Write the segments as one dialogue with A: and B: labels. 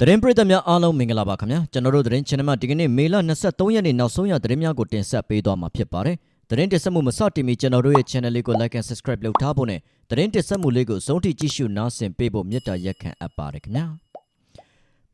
A: သတင်းပရိသတ်များအားလုံးမင်္ဂလာပါခင်ဗျာကျွန်တော်တို့သတင်း channel မှာဒီကနေ့မေလ23ရက်နေ့နောက်ဆုံးရသတင်းများကိုတင်ဆက်ပေးသွားမှာဖြစ်ပါတယ်သတင်းတင်ဆက်မှုမစတင်မီကျွန်တော်တို့ရဲ့ channel လေးကို like and subscribe လုပ်ထားဖို့နဲ့သတင်းတင်ဆက်မှုလေးကိုဆုံးထိကြည့်ရှုနားဆင်ပေးဖို့မေတ္တာရက်ခံအပ်ပါတယ်ခင်ဗျာ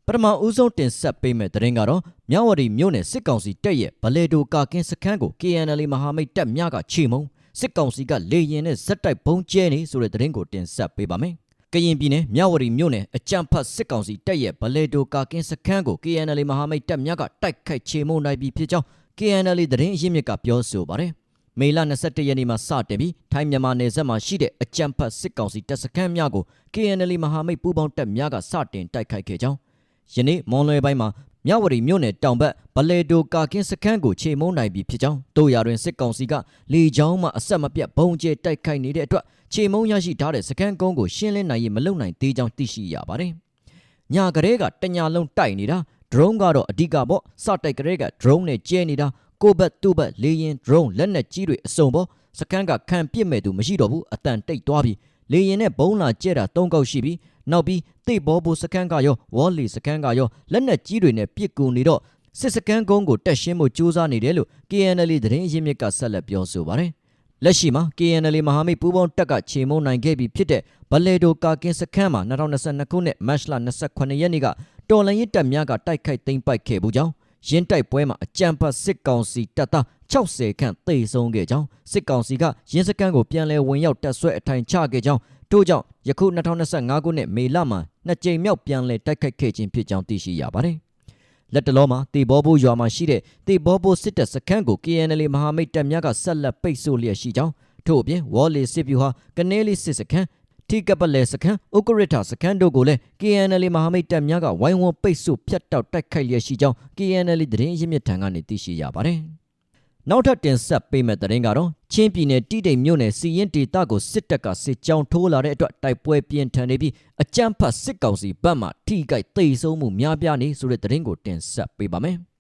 A: ပထမဦးဆုံးတင်ဆက်ပေးမယ့်သတင်းကတော့မြဝတီမြို့နယ်စစ်ကောင်စီတပ်ရဲ့ဗလေတိုကာကင်းစခန်းကို KNL မဟာမိတ်တပ်များကချေမှုန်းစစ်ကောင်စီကလေရင်နဲ့ဇက်တိုက်ပုံကျဲနေဆိုတဲ့သတင်းကိုတင်ဆက်ပေးပါမယ် ကရင်ပြည်နယ်မြဝတီမြို့နယ်အကြံဖတ်စစ်ကောင်စီတပ်ရဲ့ဗလေတိုကာကင်းစခန်းကို KNL မဟာမိတ်တပ်များကတိုက်ခိုက်ချေမှုန်းနိုင်ပြီဖြစ်ကြောင်း KNL သတင်းအရင်းမြစ်ကပြောဆိုပါတယ်။မေလ21ရက်နေ့မှာစတင်ပြီးထိုင်းမြန်မာနယ်စပ်မှာရှိတဲ့အကြံဖတ်စစ်ကောင်စီတပ်စခန်းများကို KNL မဟာမိတ်ပူးပေါင်းတပ်များကစတင်တိုက်ခိုက်ခဲ့ကြောင်းယနေ့မွန်လွယ်ပိုင်းမှာ မြဝတီမြို့နယ်တောင်ဘက်ဗလေတိုကာကင်းစခန်းကိုချေမှုန်းနိုင်ပြီဖြစ်ကြောင်းတို့ရတွင်စစ်ကောင်စီကလေကြောင်းမှအဆက်မပြတ်ဘုံကျဲတိုက်ခိုက်နေတဲ့အတွက်ချေမုံရရှိထားတဲ့စကန်ကုန်းကိုရှင်းလင်းနိုင်ရင်မလုံနိုင်သေးကြောင်းသိရှိရပါတယ်။ညာကလေးကတညာလုံးတိုက်နေတာ drone ကတော့အဓိကပေါ့စတိုက်ကလေးက drone နဲ့ကျဲနေတာကိုဘက်သူ့ဘက်လေရင် drone လက်နက်ကြီးတွေအစုံပေါ့စကန်ကခံပစ်မဲ့သူမရှိတော့ဘူးအတန်တိတ်သွားပြီ လေရင်နဲ့ဘုံလာကျဲတာ၃ကောက်ရှိပြီနောက်ပြီးတိတ်ဘောဘူစကန်ကရောဝေါ်လီစကန်ကရောလက်နက်ကြီးတွေနဲ့ပစ်ကူနေတော့စစ်စကန်ကုန်းကိုတက်ရှင်းမှုစူးစမ်းနေတယ်လို့ KNL သတင်းရင်းမြစ်ကဆက်လက်ပြောဆိုပါတယ်။လက်ရှိမှာ KNL မဟာမိတ်ပူးပေါင်းတပ်ကခြေမုံနိုင်ခဲ့ပြီဖြစ်တဲ့ဗလေတိုကာကင်းစခန်းမှာ2022ခုနှစ်မတ်လ28ရက်နေ့ကတော်လန်ရစ်တပ်များကတိုက်ခိုက်သိမ်းပိုက်ခဲ့ဘူးကြောင်း ရင်းတိုက်ပွဲမှာအကြံဖတ်စစ်ကောင်စီတပ်သား60ခန့်သေဆုံးခဲ့ကြောင်းစစ်ကောင်စီကရင်းစခန်းကိုပြန်လည်ဝင်ရောက်တပ်ဆွဲအထိုင်ချခဲ့ကြောင်းတို့ကြောင့်ယခု2025ခုနှစ်မေလမှာနှစ်ကြိမ်မြောက်ပြန်လည်တိုက်ခိုက်ခဲ့ခြင်းဖြစ်ကြောင်းသိရှိရပါတယ်။လက်တလုံးမှာတေဘောဘိုးရွာမှာရှိတဲ့တေဘောဘိုးစစ်တပ်စခန်းကို KNL မဟာမိတ်တပ်များကဆက်လက်ပိတ်ဆို့လျက်ရှိကြောင်းထို့အပြင်ဝေါ်လီစစ်ဗျူဟာကနေလီစစ်စခန်း ထိကပလဲစခန်းဥကရထစခန်းတို့ကိုလည်း KNL မဟာမိတ်တပ်များကဝိုင်းဝန်းပိတ်ဆို့ဖျက်တောက်တိုက်ခိုက်လျက်ရှိကြောင်း KNL သတင်းရင်းမြစ်ထံကနေသိရှိရပါတယ်။နောက်ထပ်တင်ဆက်ပေးမယ့်သတင်းကတော့ချင်းပြည်နယ်တိတိမ်မြို့နယ်စီရင်ဒေသကိုစစ်တပ်ကစစ်ကြောင်းထိုးလာတဲ့အတွက်တိုက်ပွဲပြင်းထန်နေပြီးအကြမ်းဖက်စစ်ကောင်စီဘက်မှထိခိုက်သိမ်းဆုံးမှုများပြားနေဆိုတဲ့သတင်းကိုတင်ဆက်ပေးပါမယ်။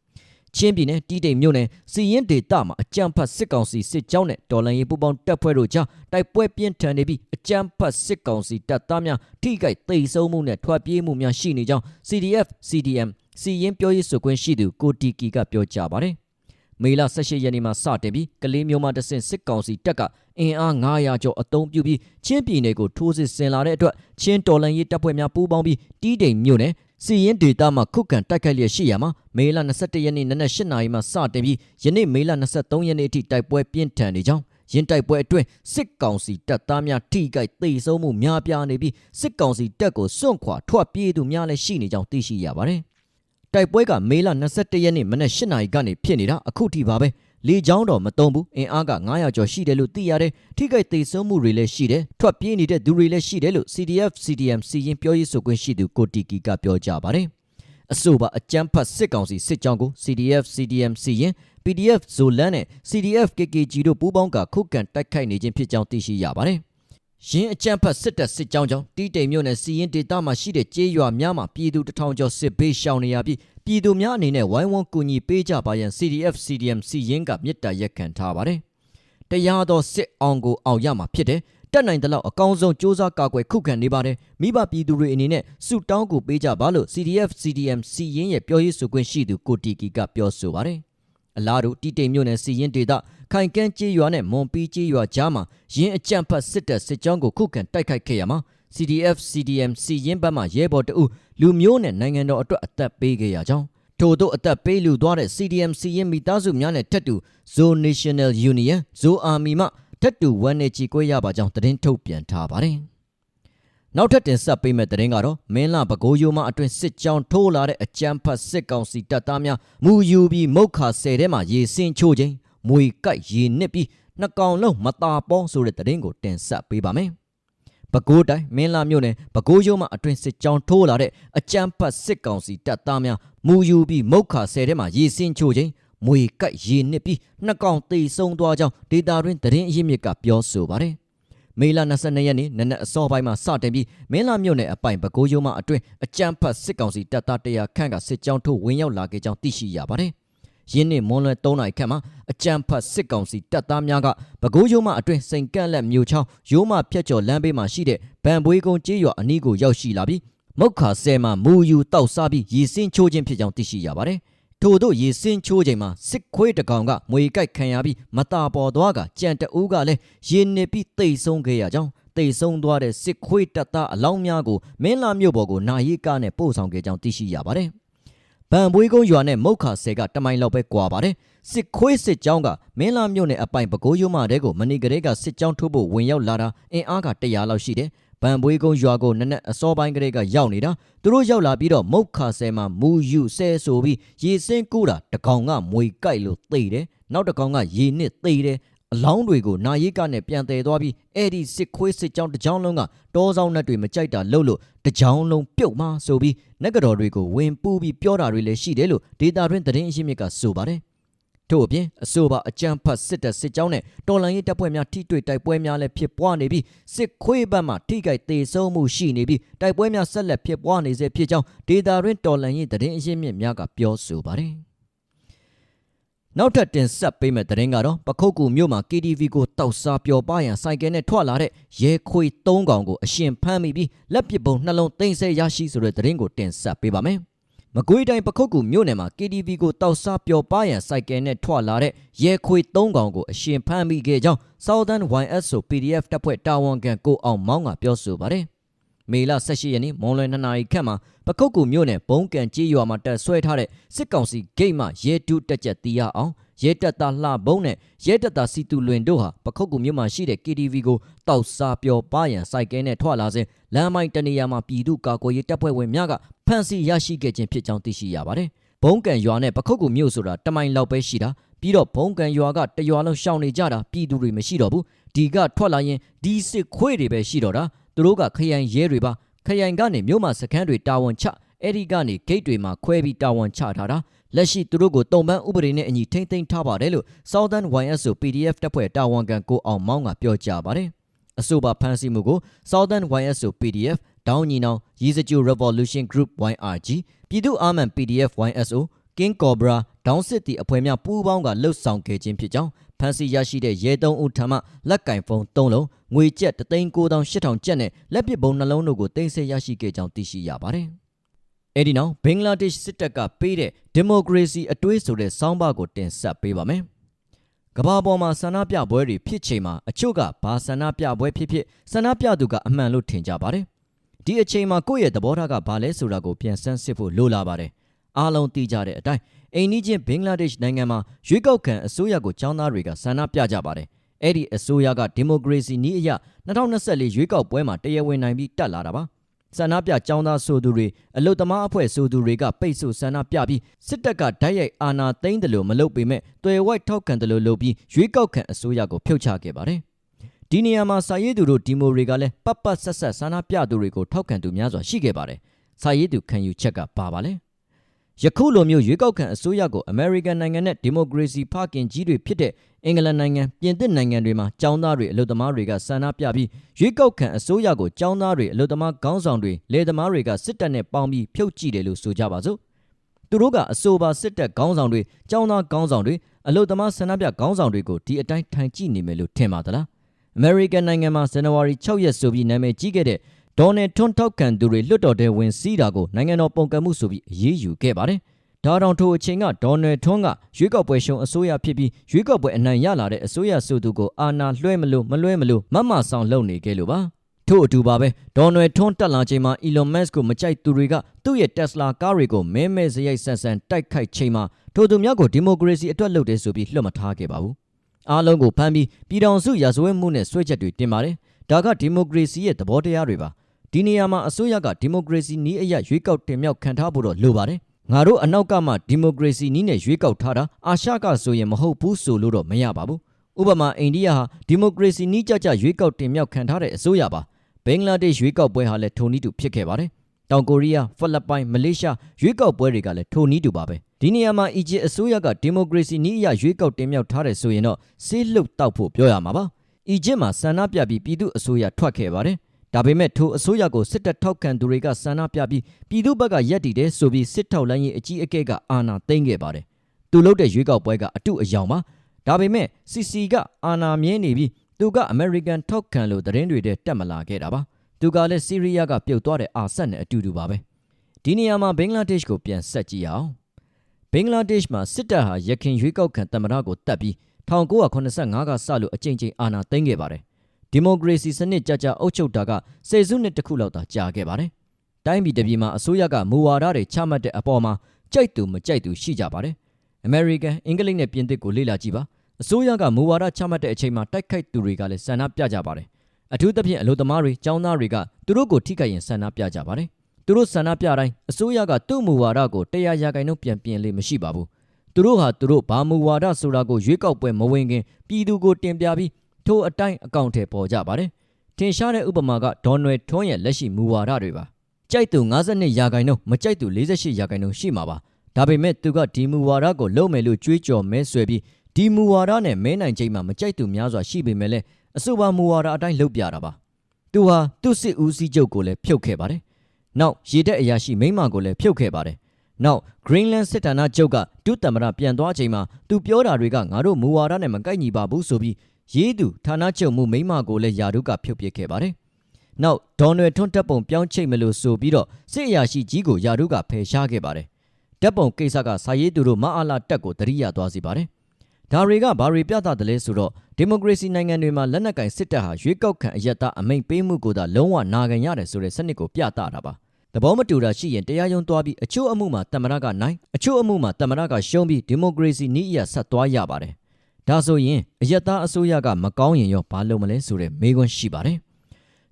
A: ချင်းပြည်နယ်တိတိမ်မြို့နယ်စီရင်ဒေသမှာအကြမ်းဖက်စစ်ကောင်စီစစ်ကြောင်းနဲ့တော်လန်ရေးပူးပေါင်းတပ်ဖွဲ့တို့ကြားတိုက်ပွဲပြင်းထန်နေပြီးအကြမ်းဖက်စစ်ကောင်စီတပ်သားများထိခိုက်သိမ်းဆုံးမှုနဲ့ထွက်ပြေးမှုများရှိနေကြောင်း CDF CDM စီရင်ပြောရေးဆိုခွင့်ရှိသူကိုတီကီကပြောကြားပါတယ်။မေလ18ရက်နေ့မှာစတင်ပြီးကလေးမျိုးမှတဆင့်စစ်ကောင်စီတပ်ကအင်အား900ကျော်အုံပြုပြီးချင်းပြည်နယ်ကိုထိုးစစ်ဆင်လာတဲ့အတွက်ချင်းတော်လန်ရေးတပ်ဖွဲ့များပူးပေါင်းပြီးတီးတိမ်မြို့နယ် စီရင်ဒေတာမှာခုခံတိုက်ခိုက်လျက်ရှိရမှာမေလ21ရက်နေ့နနက်8နာရီမှာစတင်ပြီးယနေ့မေလ23ရက်နေ့အထိတိုက်ပွဲပြင်းထန်နေကြောင်းရင်တိုက်ပွဲအတွင်းစစ်ကောင်စီတပ်သားများထိခိုက်သိမ်းဆုံးမှုများပြားနေပြီးစစ်ကောင်စီတပ်ကိုစွန့်ခွာထွက်ပြေးသူများလည်းရှိနေကြောင်းသိရှိရပါတယ်တိုက်ပွဲကမေလ21ရက်နေ့မနက်8နာရီကနေဖြစ်နေတာအခုထိပါပဲ လေကြောင်းတော့မတုံးဘူးအင်အားက900ကျော်ရှိတယ်လို့သိရတယ်ထိခိုက်သေးဆုံးမှုတွေလည်းရှိတယ်ထွက်ပြေးနေတဲ့သူတွေလည်းရှိတယ်လို့ CDF CDM စီရင်ပြောရေးဆိုခွင့်ရှိသူကိုတီကီကပြောကြပါတယ်အဆိုပါအကြမ်းဖတ်စစ်ကောင်စီစစ်ကြောင်းကို CDF CDM စီရင် PDF ဇိုလန်နဲ့ CDF KKG တို့ပူးပေါင်းကခုခံတိုက်ခိုက်နေခြင်းဖြစ်ကြောင်းသိရှိရပါတယ် ရင်းအကြံဖတ်စစ်တပ်စစ်ကြောင်းကြောင့်တီးတိမ်မြို့နယ်စီရင်ဒေသမှာရှိတဲ့ကျေးရွာများမှာပြည်သူတထောင်ကျော်စစ်ဘေးရှောင်နေရပြီးပြည်သူများအနေနဲ့ဝိုင်းဝန်းကူညီပေးကြပါရန် CDF CDM စီရင်ကမြစ်တာရက်ခံထားပါတယ်။တရားတော်စစ်အောင်ကိုအောင်ရမှာဖြစ်တယ်။တက်နိုင်တဲ့လောက်အကောင်းဆုံးစ조사ကာကွယ်ခုခံနေပါတယ်။မိဘပြည်သူတွေအနေနဲ့စုတောင်းကိုပေးကြပါလို့ CDF CDM စီရင်ရဲ့ပြောရေးဆိုခွင့်ရှိသူကိုတီကီကပြောဆိုပါတယ်။ အလားတူတီတိမ်မြို့နယ်စီရင်ဒေသခိုင်ကန်းကျေးရွာနဲ့မွန်ပီးကျေးရွာကြားမှာရင်းအကြံဖတ်စစ်တပ်စစ်ကြောင်းကိုခုခံတိုက်ခိုက်ခဲ့ရမှာ CDF CDM စီရင်ဘက်မှရဲဘော်တအုပ်လူမျိုးနဲ့နိုင်ငံတော်အတွက်အသက်ပေးခဲ့ရကြောင်းထို့သောအသက်ပေးလူသွားတဲ့ CDM စီရင်မိသားစုများနဲ့တက်တူ Zo National Union Zo Army မှတက်တူဝန်နေကြီးကွဲရပါကြောင်းသတင်းထုတ်ပြန်ထားပါတယ် နောက်ထပ်တင်ဆက်ပေးမယ့်သတင်းကတော့မင်းလာပကိုးရိုးမအတွင်စစ်ကြောင်းထိုးလာတဲ့အကြမ်းဖက်စစ်ကောင်စီတပ်သားများမူယူပြီးမုတ်ခါဆယ်ထဲမှာရေစင်းချိုးခြင်းမွေကိုက်ရေနစ်ပြီးနှစ်ကောင်လုံးမตาပေါဆိုတဲ့သတင်းကိုတင်ဆက်ပေးပါမယ်။ပဲခူးတိုင်းမင်းလာမြို့နယ်ပဲခူးရုံးမှာအတွင်စစ်ကြောင်းထိုးလာတဲ့အကြမ်းဖက်စစ်ကောင်စီတပ်သားများမူယူပြီးမုတ်ခါဆယ်ထဲမှာရေစင်းချိုးခြင်းမွေကိုက်ရေနစ်ပြီးနှစ်ကောင်သေဆုံးသွားကြောင်းဒေတာတွင်သတင်းအရင်းမြစ်ကပြောဆိုပါတယ်။ မေလ22ရက်နေ့နနက်အစောပိုင်းမှာစတင်ပြီးမင်းလာမြို့နယ်အပိုင်ပဲခူးရုံးမှာအတွင်အကြမ်းဖက်စစ်ကောင်စီတပ်သားတရာခန့်ကစစ်ကြောင်းထိုးဝင်ရောက်လာခဲ့ကြောင်းသိရှိရပါတယ်။ရင်းနှင့်မွန်လွယ်၃နိုင်ခန့်မှာအကြံဖတ်စစ်ကောင်စီတပ်သားများကပဲခူးရုံးမှအတွင်စိန်ကန့်လက်မြို့ချောင်းရိုးမဖြတ်ကျော်လမ်းဘေးမှာရှိတဲ့ဗန်ပွေးကုန်းကျေးရွာအနီးကိုရောက်ရှိလာပြီးမုတ်ခါဆဲမှာမူယူတောက်စားပြီးရေစင်းချိုးခြင်းဖြစ်ကြောင်းသိရှိရပါတယ် ထို့သောရေစင်းချိုးချိန်မှာစစ်ခွေးတစ်ကောင်ကမွေကိုက်ခံရပြီးမตาပေါ်သွားကကြံတအူးကလည်းရေနစ်ပြီးတိတ်ဆုံးခဲ့ရကြောင်းတိတ်ဆုံးသွားတဲ့စစ်ခွေးတပ်သားအလောင်းများကိုမင်းလာမြို့ပေါ်ကိုနာရီကားနဲ့ပို့ဆောင်ခဲ့ကြောင်းသိရှိရပါတယ်ဗန်ပွေးကုန်းရွာနဲ့မုတ်ခါဆဲကတမိုင်လောက်ပဲကွာပါတယ်စစ်ခွေးစစ်ကြောင်းကမင်းလာမြို့နယ်အပိုင်ပကိုးရုံးမတဲကိုမနီကလေးကစစ်ကြောင်းထိုးဖို့ဝင်ရောက်လာတာအင်အားက100လောက်ရှိတယ် ဗန်ပွေးကုန်းရွာကိုနက်နက်အစောပိုင်းကလေးကရောက်နေတာသူတို့ရောက်လာပြီးတော့မုတ်ခါဆဲမှာမူယူဆဲဆိုပြီးရေစင်းကူးတာတကောင်ကမွေကြိုက်လို့သိတယ်နောက်တကောင်ကရေနစ်သိတယ်အလောင်းတွေကိုနာရီကနဲ့ပြန်တယ်သွားပြီးအဲ့ဒီစစ်ခွေးစစ်ကြောင်းတစ်ကြောင်းလုံးကတောဆောင်နှက်တွေမကြိုက်တာလှုပ်လို့တစ်ကြောင်းလုံးပြုတ်မှဆိုပြီးနက်ကတော့တွေကိုဝင်ပူးပြီးပြောတာတွေလည်းရှိတယ်လို့ဒေတာတွင်သတင်းအရှိမြစ်ကဆိုပါတယ် ထို့အပြင်အဆိုပါအကြမ်းဖတ်စစ်တပ်စစ်ကြောင်းနဲ့တော်လန်ရေးတပ်ဖွဲ့များထိတွေ့တိုက်ပွဲများလည်းဖြစ်ပွားနေပြီးစစ်ခွေးဘက်မှထိခိုက်သေးဆုံးမှုရှိနေပြီးတိုက်ပွဲများဆက်လက်ဖြစ်ပွားနေစေဖြစ်ကြောင်းဒေတာတွင်တော်လန်ရေးသတင်းအရှိမြစ်များကပြောဆိုပါတယ်နောက်ထပ်တင်ဆက်ပေးမယ့်သတင်းကတော့ပခုတ်ကူမြို့မှာ KTV ကိုတောက်စားပျော်ပါရန်စိုက်ကယ်နဲ့ထွက်လာတဲ့ရဲခွေ၃កောင်ကိုအရှင်ဖမ်းမိပြီးလက်ပစ်ပုံနှလုံးသိမ်းဆဲရရှိဆိုတဲ့သတင်းကိုတင်ဆက်ပေးပါမယ်။ မကွေးတိုင်းပခုတ်ကူမြို့နယ်မှာ KTV ကိုတောက်စားပျော်ပါရန်စိုက်ကယ်နဲ့ထွက်လာတဲ့ရဲခွေ၃កောင်ကိုအရှင်ဖမ်းမိခဲ့ကြောင်း Southern YSO PDF တပ်ဖွဲ့တာဝန်ခံကိုအောင်မောင်းကပြောဆိုပါတယ်။မေလ18ရက်နေ့မွန်လွယ်2နာရီခန့်မှာပခုတ်ကူမြို့နယ်ဘုံကန်ကြီးရွာမှာတက်ဆွဲထားတဲ့စစ်ကောင်စီဂိတ်မှရဲတူးတက်ချက်တီးရအောင် ရဲတပ်သားလှဘုံနဲ့ရဲတပ်သားစီတူလွင်တို့ဟာပခုတ်ကူမြို့မှာရှိတဲ့ KTV ကိုတောက်စားပျော်ပါရန်စိုက်ကဲနဲ့ထွက်လာစဉ်လမ်းမိုင်းတနေရာမှာပြည်သူ့ကာကွယ်ရေးတပ်ဖွဲ့ဝင်များကဖမ်းဆီးရရှိခဲ့ခြင်းဖြစ်ကြောင်းသိရှိရပါတယ်။ဘုံကန်ရွာနဲ့ပခုတ်ကူမြို့ဆိုတာတမိုင်လောက်ပဲရှိတာပြီးတော့ဘုံကန်ရွာကတရွာလုံးရှောင်နေကြတာပြည်သူတွေမရှိတော့ဘူးဒီကထွက်လာရင်ဒီစစ်ခွေးတွေပဲရှိတော့တာသူတို့ကခရိုင်ရဲတွေပါခရိုင်ကနေမြို့မှာစခန်းတွေတာဝန်ချ အဲ့ဒီကနေဂိတ်တွေမှာခွဲပြီးတာဝန်ချထားတာလက်ရှိသူတို့ကိုတုံပန်းဥပဒေနဲ့အညီထိမ့်သိမ်းထားပါတယ်လို့ Southern YSO PDF တပ်ဖွဲ့တာဝန်ခံကိုအောင်မောင်းကပြောကြားပါတယ်အဆိုပါဖမ်းဆီးမှုကို Southern YSO PDF ဒေါင်းညီနောင်ရီစကျူ Revolution Group YRG ပြည်သူ့အာမန် PDF YSO King Cobra ဒေါင်းစစ်တီအဖွဲ့များပူးပေါင်းကလှုပ်ဆောင်ခဲ့ခြင်းဖြစ်ကြောင်းဖမ်းဆီးရရှိတဲ့ရဲသုံးဦးထံမှလက်ကင်ဖုန်း၃လုံးငွေကျပ်3,9800ကျပ်နဲ့လက်ပစ်ဗုံးနှလုံးတို့ကိုတင်ဆက်ရရှိခဲ့ကြောင်းသိရှိရပါတယ်။ အဲဒီနောက်ဘင်္ဂလားဒေ့ရှ်စစ်တပ်ကပေးတဲ့ဒီမိုကရေစီအတွေးဆိုတဲ့စောင်းပါကိုတင်ဆက်ပေးပါမယ်။ကဘာပေါ်မှာဆန္ဒပြပွဲတွေဖြစ်ချိန်မှာအချို့ကဘာဆန္ဒပြပွဲဖြစ်ဖြစ်ဆန္ဒပြသူကအမှန်လို့ထင်ကြပါတယ်။ဒီအချိန်မှာကိုယ့်ရဲ့သဘောထားကဘာလဲဆိုတာကိုပြန်ဆန်းစစ်ဖို့လိုလာပါတယ်။အားလုံးသိကြတဲ့အတိုင်းအိန္ဒိချင်းဘင်္ဂလားဒေ့ရှ်နိုင်ငံမှာရွေးကောက်ခံအစိုးရကိုចောင်းသားတွေကဆန္ဒပြကြပါတယ်။အဲ့ဒီအစိုးရကဒီမိုကရေစီနည်းအရ2024ရွေးကောက်ပွဲမှာတရားဝင်နိုင်ပြီးတက်လာတာပါ။ ဆန္ဒပြចောင်းသားဆိုသူတွေအလုတ်သမားအဖွဲ့ဆိုသူတွေကပိတ်ဆို့ဆန္ဒပြပြီးစစ်တပ်ကဓာတ်ရိုက်အာဏာသိမ်းတယ်လို့မလုပ်ပေမဲ့တွယ်ဝိုက်ထောက်ခံတယ်လို့လုပ်ပြီးရွေးကောက်ခံအစိုးရကိုဖြုတ်ချခဲ့ပါတယ်။ဒီနေရာမှာစာရေးသူတို့ဒီမိုတွေကလည်းပတ်ပတ်ဆက်ဆက်ဆန္ဒပြသူတွေကိုထောက်ခံသူများစွာရှိခဲ့ပါတယ်။စာရေးသူခံယူချက်ကပါပါလဲ။ ယခုလိုမျိုးရွေးကောက်ခံအစိုးရကိုအမေရိကန်နိုင်ငံနဲ့ဒီမိုကရေစီဖခင်ကြီးတွေဖြစ်တဲ့အင်္ဂလန်နိုင်ငံပြင်သစ်နိုင်ငံတွေမှာចောင်းသားတွေအလုသမားတွေကဆန္ဒပြပြီးရွေးကောက်ခံအစိုးရကိုចောင်းသားတွေအလုသမားခေါင်းဆောင်တွေလယ်သမားတွေကစစ်တပ်နဲ့ပေါင်းပြီးဖြုတ်ကြည့်တယ်လို့ဆိုကြပါစို့သူတို့ကအဆိုပါစစ်တပ်ခေါင်းဆောင်တွေចောင်းသားခေါင်းဆောင်တွေအလုသမားဆန္ဒပြခေါင်းဆောင်တွေကိုဒီအတိုင်းထိုင်ကြည့်နေမယ်လို့ထင်ပါသလားအမေရိကန်နိုင်ငံမှာဇန်နဝါရီ6ရက်ဆိုပြီးနာမည်ကြီးခဲ့တဲ့ ဒေါ်နယ်ထွန်းထောက်ခံသူတွေလွတ်တော်တဲ့ဝင်စီးတာကိုနိုင်ငံတော်ပုံကမှုဆိုပြီးအရေးယူခဲ့ပါတယ်ဒါတောင်ထိုအချိန်ကဒေါ်နယ်ထွန်းကရွေးကောက်ပွဲရှုံအစိုးရဖြစ်ပြီးရွေးကောက်ပွဲအနိုင်ရလာတဲ့အစိုးရဆိုသူကိုအာဏာလွှဲမလို့မလွှဲမလို့မမဆောင်လုပ်နေခဲ့လို့ပါထို့အတူပါပဲဒေါ်နယ်ထွန်းတက်လာချိန်မှာ Elon Musk ကိုမကြိုက်သူတွေကသူ့ရဲ့ Tesla ကားတွေကိုမဲမဲစရိုက်ဆန်ဆန်တိုက်ခိုက်ချိန်မှာထိုသူများကိုဒီမိုကရေစီအတွက်လုပ်တယ်ဆိုပြီးလွှတ်မထားခဲ့ပါဘူးအားလုံးကိုဖမ်းပြီးပြည်ထောင်စုရာဇဝတ်မှုနဲ့ဆွဲချက်တွေတင်ပါတယ်ဒါကဒီမိုကရေစီရဲ့သဘောတရားတွေပါ ဒီနေရာမှာအစိုးရကဒီမိုကရေစီနည်းအရရွေးကောက်တင်မြှောက်ခံထားဖို့တော့လိုပါတယ်ငါတို့အနောက်ကမှဒီမိုကရေစီနည်းနဲ့ရွေးကောက်ထားတာအာရှကဆိုရင်မဟုတ်ဘူးဆိုလို့တော့မရပါဘူးဥပမာအိန္ဒိယဟာဒီမိုကရေစီနည်းကြကြရွေးကောက်တင်မြှောက်ခံထားတဲ့အစိုးရပါဘင်္ဂလားဒေ့ရှ်ရွေးကောက်ပွဲဟာလည်းထိုနည်းတူဖြစ်ခဲ့ပါတယ်တောင်ကိုရီးယားဖိလစ်ပိုင်မလေးရှားရွေးကောက်ပွဲတွေကလည်းထိုနည်းတူပါပဲဒီနေရာမှာအီဂျစ်အစိုးရကဒီမိုကရေစီနည်းအရရွေးကောက်တင်မြှောက်ထားတယ်ဆိုရင်တော့ဆေးလှုပ်တောက်ဖို့ပြောရမှာပါအီဂျစ်မှာဆန္ဒပြပြီးပြည်သူအစိုးရထွက်ခဲ့ပါတယ် ဒါပေမဲ့ထိုအစိုးရကိုစစ်တပ်ထောက်ခံသူတွေကဆန္ဒပြပြီးပြည်သူဘက်ကရက်တည်တယ်ဆိုပြီးစစ်ထောက်လိုင်းရဲ့အကြီးအကဲကအာဏာသိမ်းခဲ့ပါတယ်။သူလုပ်တဲ့ရွေးကောက်ပွဲကအတုအယောင်ပါ။ဒါပေမဲ့ CC ကအာဏာမြဲနေပြီးသူကအမေရိကန်ထောက်ခံလို့သတင်းတွေတက်မလာခဲ့တာပါ။သူကလည်းဆီးရီးယားကပြုတ်သွားတဲ့အာဆတ်နဲ့အတူတူပါပဲဒီနေရာမှာဘင်္ဂလားဒေ့ရှ်ကိုပြန်ဆက်ကြည့်အောင်ဘင်္ဂလားဒေ့ရှ်မှာစစ်တပ်ဟာရခိုင်ရွေးကောက်ခံသမ္မတကိုတပ်ပြီး1985ကစလို့အကြိမ်ကြိမ်အာဏာသိမ်းခဲ့ပါတယ် ဒီမိုကရေစီစနစ်ကြကြအုပ်ချုပ်တာကဆယ်စုနှစ်တစ်ခုလောက်သာကြာခဲ့ပါတယ်တိုင်းပြည်တစ်ပြည်မှာအစိုးရကမူဝါဒတွေချမှတ်တဲ့အပေါ်မှာကြိုက်သူမကြိုက်သူရှိကြပါတယ်အမေရိကန်အင်္ဂလိပ်နဲ့ပြင်သစ်ကိုလေ့လာကြည့်ပါအစိုးရကမူဝါဒချမှတ်တဲ့အချိန်မှာတိုက်ခိုက်သူတွေကလည်းဆန္ဒပြကြပါတယ်အထူးသဖြင့်အလို့သမားတွေចောင်းသားတွေကသူတို့ကိုထိခိုက်ရင်ဆန္ဒပြကြပါတယ်သူတို့ဆန္ဒပြတိုင်းအစိုးရကသူ့မူဝါဒကိုတရားရာခိုင်နှုန်းပြန်ပြင်လေမရှိပါဘူးသူတို့ဟာသူတို့ဘာမူဝါဒဆိုတာကိုရွေးကောက်ပွဲမဝင်ခင်ပြည်သူကိုတင်ပြပြီး ထိုအတိုင်းအကောင့်ထဲပေါ်ကြပါတယ်ထင်ရှားတဲ့ဥပမာကဒေါ်နယ်ထွန်းရဲ့လက်ရှိမူဝါဒတွေပါကြိုက်သူ52ရာခိုင်နှုန်းမကြိုက်သူ48ရာခိုင်နှုန်းရှိမှာပါဒါပေမဲ့သူကဒီမူဝါဒကိုလုံမယ်လို့ကြွေးကြော်မဲဆွဲပြီးဒီမူဝါဒနဲ့မဲနိုင်ချိန်မှာမကြိုက်သူများစွာရှိပေမဲ့လည်းအဆိုပါမူဝါဒအတိုင်းလုပ်ပြတာပါသူဟာသူ့စစ်ဦးစီးချုပ်ကိုလည်းဖြုတ်ခဲ့ပါတယ်နောက်ရေတက်အရာရှိမိန်းမကိုလည်းဖြုတ်ခဲ့ပါတယ်နောက် Greenland စစ်ဌာနချုပ်ကဒုသမ္မတပြန်သွားချိန်မှာသူပြောတာတွေကငါတို့မူဝါဒနဲ့မကိုက်ညီပါဘူးဆိုပြီး ရေးသူဌာနချုပ်မှုမိန်းမကိုလည်းယာဒုကဖြုတ်ပစ်ခဲ့ပါတယ်နောက်ဒေါ်နယ်ထွန်းတပ်ပုံပြောင်းချိတ်မလို့ဆိုပြီးတော့စစ်အရာရှိကြီးကိုယာဒုကဖယ်ရှားခဲ့ပါတယ်တပ်ပုံကိစ္စကစာရေးသူတို့မအားလာတက်ကိုတရိယာသွားစီပါတယ်ဒါတွေကဘာတွေပြသတယ်လဲဆိုတော့ဒီမိုကရေစီနိုင်ငံတွေမှာလက်နက်ကင်စစ်တပ်ဟာရွေးကောက်ခံအယက်သားအမိန့်ပေးမှုကိုသာလုံးဝနာခံရတယ်ဆိုတဲ့စနစ်ကိုပြသတာပါသဘောမတူတာရှိရင်တရားရုံးသွားပြီးအချို့အမှုမှာတမရကနိုင်အချို့အမှုမှာတမရကရှုံးပြီးဒီမိုကရေစီနည်းအရဆက်သွားရပါတယ် ဒါဆိုရင်အယက်သားအစိုးရကမကောင်းရင်ရောဘာလုပ်မလဲဆိုတဲ့မေးခွန်းရှိပါတယ်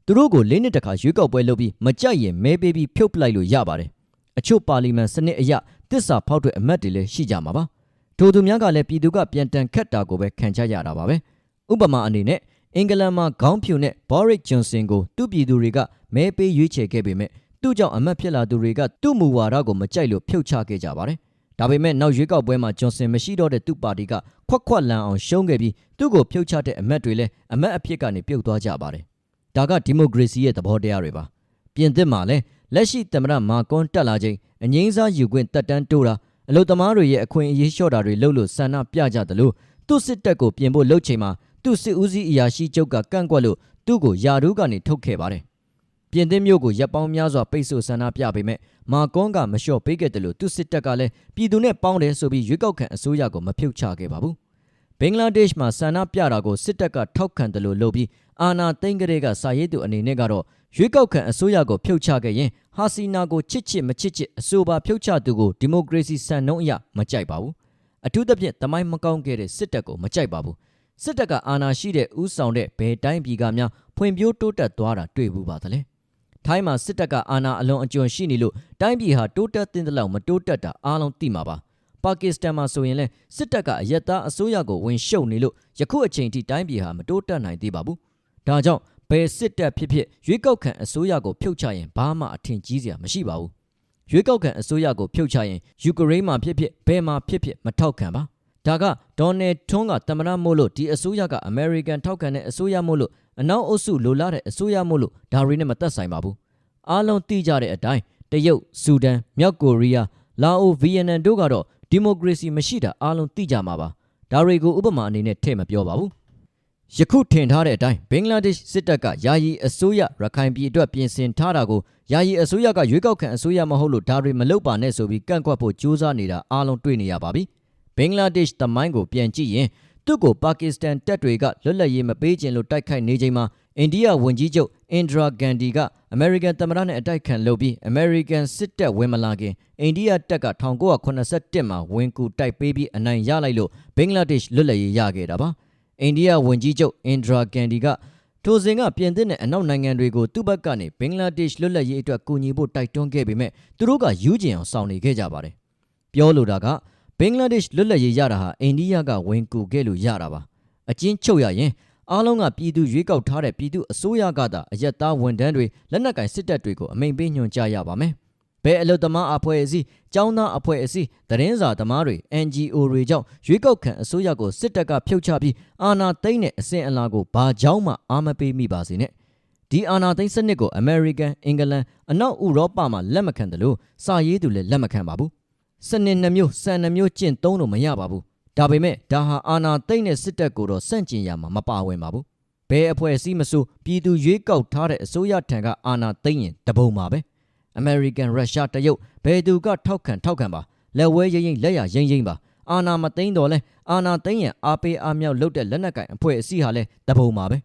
A: သူတို့ကိုလေးနှစ်တခါရွေးကောက်ပွဲလုပ်ပြီးမကြိုက်ရင်မဲပေးပြီးဖြုတ်ပလိုက်လို့ရပါတယ်အချို့ပါလီမန်စနစ်အရတစ္ဆာဖောက်တဲ့အမတ်တွေလည်းရှိကြမှာပါထိုသူများကလည်းပြည်သူကပြန်တန်ခတ်တာကိုပဲခံချရတာပါပဲဥပမာအနေနဲ့အင်္ဂလန်မှာခေါင်းဖြူနဲ့ဘော်ရစ်ဂျွန်ဆင်ကိုသူ့ပြည်သူတွေကမဲပေးရွေးချယ်ခဲ့ပေမဲ့သူ့ကြောင့်အမတ်ဖြစ်လာသူတွေကသူ့မူဝါဒကိုမကြိုက်လို့ဖြုတ်ချခဲ့ကြပါတယ် ဒါပေမဲ့နောက်ရွေးကောက်ပွဲမှာဂျွန်ဆင်မရှိတော့တဲ့သူ့ပါတီကခွက်ခွက်လန်အောင်ရှုံးခဲ့ပြီးသူ့ကိုဖြုတ်ချတဲ့အမတ်တွေလည်းအမတ်အဖြစ်ကနေပြုတ်သွားကြပါတယ်ဒါကဒီမိုကရေစီရဲ့သဘောတရားတွေပါပြင်သစ်မှာလည်းလက်ရှိသမ္မတမာကွန်တက်လာချိန်အငိမ့်စားယူခွင့်တက်တန်းတိုးတာအလုသမားတွေရဲ့အခွင့်အရေးလျှော့တာတွေလုပ်လို့ဆန္ဒပြကြတယ်လို့သူ့စစ်တပ်ကိုပြင်ဖို့လှုပ်ချိန်မှာသူ့စစ်ဦးစီးအရာရှိချုပ်ကကန့်ကွက်လို့သူ့ကိုယာဒူးကနေထုတ်ခဲ့ပါတယ် ပြင်သစ်မျိုးကိုရပ်ပေါင်းများစွာပိတ်ဆို့ဆန္ဒပြပေမဲ့မာကွန်ကမလျှော့ပေးခဲ့တယ်လို့သူ့စစ်တပ်ကလည်းပြည်သူနဲ့ပေါင်းတယ်ဆိုပြီးရွေးကောက်ခံအစိုးရကိုမဖြုတ်ချခဲ့ပါဘူးဘင်္ဂလားဒေ့ရှ်မှာဆန္ဒပြတာကိုစစ်တပ်ကထောက်ခံတယ်လို့လုပ်ပြီးအာနာသိန်းကလေးကစာရေးသူအနေနဲ့ကတော့ရွေးကောက်ခံအစိုးရကိုဖြုတ်ချခဲ့ရင်ဟာစီနာကိုချစ်ချစ်မချစ်ချစ်အဆိုပါဖြုတ်ချသူကိုဒီမိုကရေစီစံနှုန်းအရမကြိုက်ပါဘူးအထူးသဖြင့်တမိုင်းမကောင်းခဲ့တဲ့စစ်တပ်ကိုမကြိုက်ပါဘူးစစ်တပ်ကအာဏာရှိတဲ့ဥဆောင်တဲ့ဘယ်တိုင်းပြည်ကများဖွံ့ဖြိုးတိုးတက်သွားတာတွေ့ဘူးပါသလဲ ထိုင်းမှာစစ်တပ်ကအာဏာအလွန်အကျွံရှိနေလို့တိုင်းပြည်ဟာတိုးတက်တဲ့လောက်မတိုးတက်တာအားလုံးသိမှာပါပါကစ္စတန်မှာဆိုရင်လည်းစစ်တပ်ကအယက်သားအစိုးရကိုဝင်ရှုပ်နေလို့ယခုအချိန်ထိတိုင်းပြည်ဟာမတိုးတက်နိုင်သေးပါဘူးဒါကြောင့်ဘယ်စစ်တပ်ဖြစ်ဖြစ်ရွေးကောက်ခံအစိုးရကိုဖြုတ်ချရင်ဘာမှအထင်ကြီးစရာမရှိပါဘူးရွေးကောက်ခံအစိုးရကိုဖြုတ်ချရင်ယူကရိန်းမှာဖြစ်ဖြစ်ဘယ်မှာဖြစ်ဖြစ်မထောက်ခံပါဒါကဒေါ်နယ်ထွန်းကတမရမို့လို့ဒီအစိုးရကအမေရိကန်ထောက်ခံတဲ့အစိုးရမို့လို့ အနောက်အုပ်စုလိုလားတဲ့အစိုးရမို့လို့ဒါတွေနဲ့မသက်ဆိုင်ပါဘူးအားလုံးသိကြတဲ့အတိုင်းတရုတ်ဆူဒန်မြောက်ကိုရီးယားလာအိုဗီယက်နမ်တို့ကတော့ဒီမိုကရေစီမရှိတာအားလုံးသိကြမှာပါဒါတွေကိုဥပမာအနေနဲ့ထည့်မပြောပါဘူးယခုထင်ထားတဲ့အတိုင်းဘင်္ဂလားဒေ့ရှ်စစ်တပ်ကယာယီအစိုးရရခိုင်ပြည်အတွက်ပြင်ဆင်ထားတာကိုယာယီအစိုးရကရွေးကောက်ခံအစိုးရမဟုတ်လို့ဒါတွေမလုပ်ပါနဲ့ဆိုပြီးကန့်ကွက်ဖို့ကြိုးစားနေတာအားလုံးတွေ့နေရပါပြီဘင်္ဂလားဒေ့ရှ်တမိုင်းကိုပြန်ကြည့်ရင် သူ့ကိုပါကစ္စတန်တပ်တွေကလွတ်လပ်ရေးမပေးခြင်းလို့တိုက်ခိုက်နေချိန်မှာအိန္ဒိယဝန်ကြီးချုပ်အင်ဒရာဂန်ဒီကအမေရိကန်သမ္မတနဲ့အတိုက်ခံလုပ်ပြီးအမေရိကန်စစ်တပ်ဝင်မလာခင်အိန္ဒိယတပ်က1981မှာဝင်ကူတိုက်ပေးပြီးအနိုင်ရလိုက်လို့ဘင်္ဂလားဒေ့ရှ်လွတ်လပ်ရေးရခဲ့တာပါအိန္ဒိယဝန်ကြီးချုပ်အင်ဒရာဂန်ဒီကထိုစဉ်ကပြင်သစ်နဲ့အနောက်နိုင်ငံတွေကိုသူ့ဘက်ကနေဘင်္ဂလားဒေ့ရှ်လွတ်လပ်ရေးအတွက်ကူညီဖို့တိုက်တွန်းခဲ့ပေမဲ့သူတို့ကယူကျင်အောင်ဆောင်နေခဲ့ကြပါတယ်ပြောလိုတာက ဘင်္ဂလားဒေ့ရှ်လွတ်လပ်ရေးရတာဟာအိန္ဒိယကဝင်ကူခဲ့လို့ရတာပါအချင်းချုပ်ရရင်အားလုံးကပြည်သူရွေးကောက်ထားတဲ့ပြည်သူအစိုးရကသာအယက်သားဝန်ထမ်းတွေလက်နက်ကင်စစ်တပ်တွေကိုအမိန်ပေးညွှန်ကြားရပါမယ်ဘယ်အလုသမားအဖွဲ့အစည်းចောင်းသားအဖွဲ့အစည်းသတင်းစာသမားတွေ NGO တွေကြောင့်ရွေးကောက်ခံအစိုးရကိုစစ်တပ်ကဖြုတ်ချပြီးအာဏာသိမ်းတဲ့အစဉ်အလာကိုဘာကြောင့်မှအာမပေးမိပါစေနဲ့ဒီအာဏာသိမ်းစနစ်ကို American အင်္ဂလန်အနောက်ဥရောပမှာလက်မခံတယ်လို့စာရေးသူလည်းလက်မခံပါဘူး စနစ်နှမျိုးစံနှမျိုးကျင့်သုံးလို့မရပါဘူးဒါပေမဲ့ဒါဟာအာဏာသိမ်းတဲ့စစ်တပ်ကိုတော့စန့်ကျင်ရမှာမပါဝင်ပါဘူးဘယ်အဖွဲ့အစည်းမဆိုပြည်သူရွေးကောက်ထားတဲ့အစိုးရထံကအာဏာသိမ်းရင်တပုံပါပဲအမေရိကန်ရုရှားတရုတ်ဘယ်သူကထောက်ခံထောက်ခံပါလက်ဝဲရင်ရင်လက်ရရင်ရင်ပါအာဏာမသိမ်းတော့လဲအာဏာသိမ်းရင်အားပေးအားမြောက်လုပ်တဲ့လက်နက်ကင်အဖွဲ့အစည်းဟာလဲတပုံပါပဲ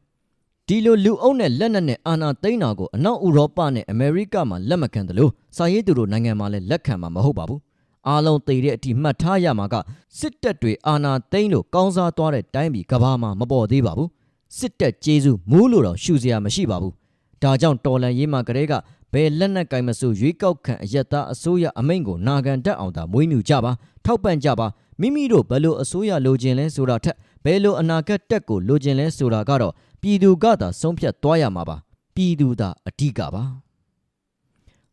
A: ဒီလိုလူအုပ်နဲ့လက်နက်နဲ့အာဏာသိမ်းတာကိုအနောက်ဥရောပနဲ့အမေရိကမှာလက်မခံတယ်လို့စာရေးသူတို့နိုင်ငံမှာလည်းလက်ခံမှာမဟုတ်ပါဘူး အားလုံးသိတဲ့အထိမှတ်ထားရမှာကစစ်တပ်တွေအာဏာသိမ်းလို့ကောင်းစားသွားတဲ့တိုင်းပြည်ကဘာမှမပေါ်သေးပါဘူးစစ်တပ်ကျေးဇူးမူးလို့တော့ရှူစရာမရှိပါဘူးဒါကြောင့်တော်လန်ရေးမှာကလေးကဘယ်လက်နက်ကင်မဆိုရွေးကောက်ခံအယက်သားအစိုးရအမိန့်ကိုနာခံတတ်အောင်သာမွေးမြူကြပါထောက်ပံ့ကြပါမိမိတို့ဘယ်လိုအစိုးရလိုချင်လဲဆိုတာထက်ဘယ်လိုအနာဂတ်တက်ကိုလိုချင်လဲဆိုတာကတော့ပြည်သူကသာဆုံးဖြတ်သွားရမှာပါပြည်သူသာအဓိကပါ